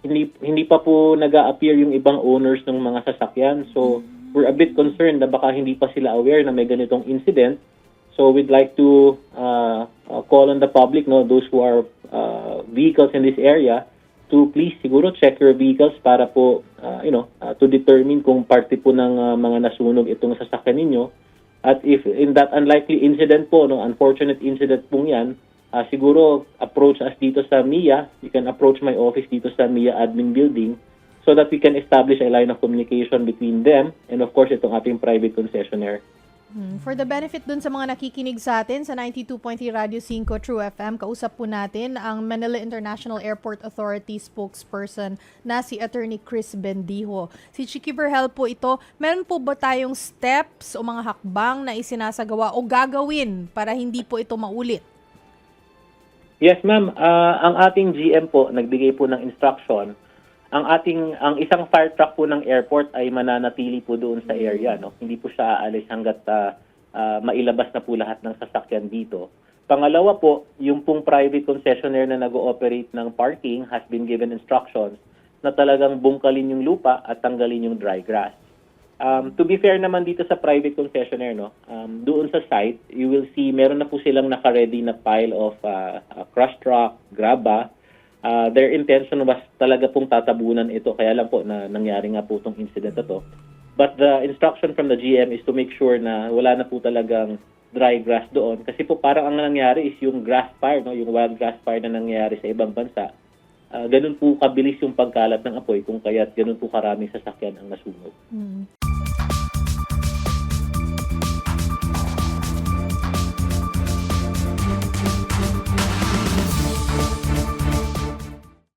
hindi hindi pa po nag-a-appear yung ibang owners ng mga sasakyan. So we're a bit concerned na baka hindi pa sila aware na may ganitong incident. So we'd like to uh, uh, call on the public, no, those who are uh, vehicles in this area, to please siguro check your vehicles para po, uh, you know, uh, to determine kung parte po ng uh, mga nasunog itong sasakyan ninyo. At if in that unlikely incident po, no, unfortunate incident pong yan, ah, siguro approach us dito sa MIA. You can approach my office dito sa MIA admin building so that we can establish a line of communication between them and of course itong ating private concessionaire. Hmm, For the benefit dun sa mga nakikinig sa atin sa 92.3 Radio 5 True FM, kausap po natin ang Manila International Airport Authority spokesperson na si Attorney Chris Bendijo. Si Chiki Berhel po ito, meron po ba tayong steps o mga hakbang na isinasagawa o gagawin para hindi po ito maulit? Yes, ma'am. Ah, ang ating GM po nagbigay po ng instruction. Ang ating ang isang fire truck po ng airport ay mananatili po doon sa area, no. Hindi po siya aalis hangga't ah, ah, mailabas na po lahat ng sasakyan dito. Pangalawa po, yung pong private concessionaire na nag-ooperate ng parking has been given instructions na talagang bungkalin yung lupa at tanggalin yung dry grass. Um, to be fair naman dito sa private concessionaire, no, um, doon sa site, you will see meron na po silang naka-ready na pile of uh, uh, crushed rock, graba. Uh, their intention was talaga pong tatabunan ito, kaya lang po na nangyari nga po itong incident na to. But the instruction from the GM is to make sure na wala na po talagang dry grass doon. Kasi po parang ang nangyari is yung grass fire, no, yung wild grass fire na nangyari sa ibang bansa. Uh, ganun po kabilis yung pagkalat ng apoy kung kaya't ganun po karaming sasakyan ang nasunog. Hmm.